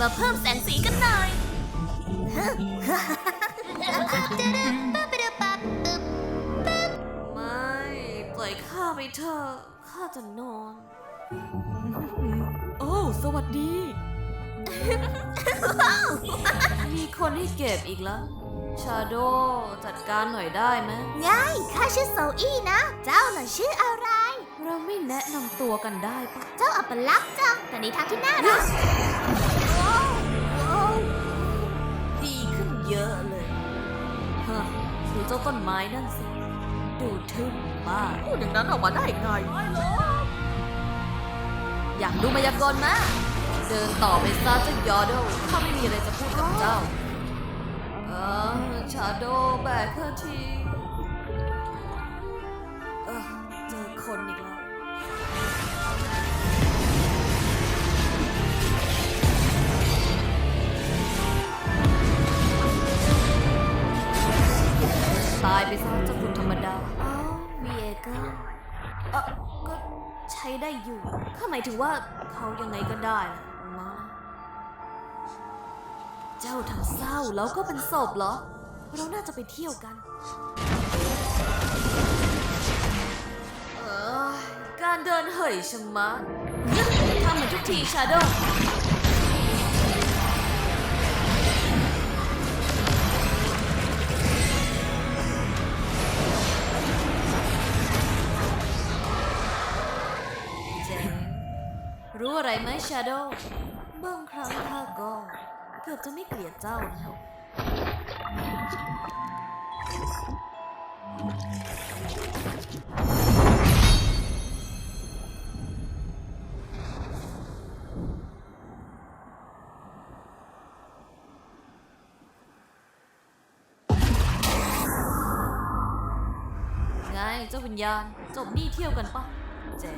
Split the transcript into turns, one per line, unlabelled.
มาเพิ่มแสงสีกันหน่อย ไม่ ปล่อยข้าไปเถอะ ข้าจะนอน โอ้ สวัสดี มีคนให้เก็บอีกแล้ว ชาโด จัดการหน่อยได้ไหม
ง่าย ข้าชื่อโซอี้นะ เจ้าน่ะชื่ออะไร
เราไม่ แนะนำตัวกันได้ปะ
เจ้าอัปลักษณ์จังแต่ในทางที่น่ารักว้าวว้าว
ดีขึ้นเยอะเลยฮะดูเจ้าต้นไม้นั่นสิ ดูทึ่งมาก
พูดอย่างนั้นออกมาได้ไง
อยากดูมายากลนะเดินต่อไปซะเจ้ายอดโดข้าไม่มีอะไรจะพูดกับเจ้า เออชาโดแบกเธอที เออเจอคนอีกแล้ว ตายไปซะเจ้าคุณธรรมดา อ้าวมีเอเกอร์เออก็ใช้ได้อยู่ข้าหมายถึงว่าเขายังไงก็ได้นะมาเจ้าทำเศร้าแล้วก็เป็นศพเหรอ เราน่าจะไปเที่ยวกัน เออการเดินเหยชะมัดทำเหมือนทุกทีชาโดว์ รู้อะไรไหมชาโดว์บางครั้งข้าก็เกือบจะไม่เกลียดเจ้านะไงเจ้าวิญญาณจบนี่เที่ยวกันปะเจ๋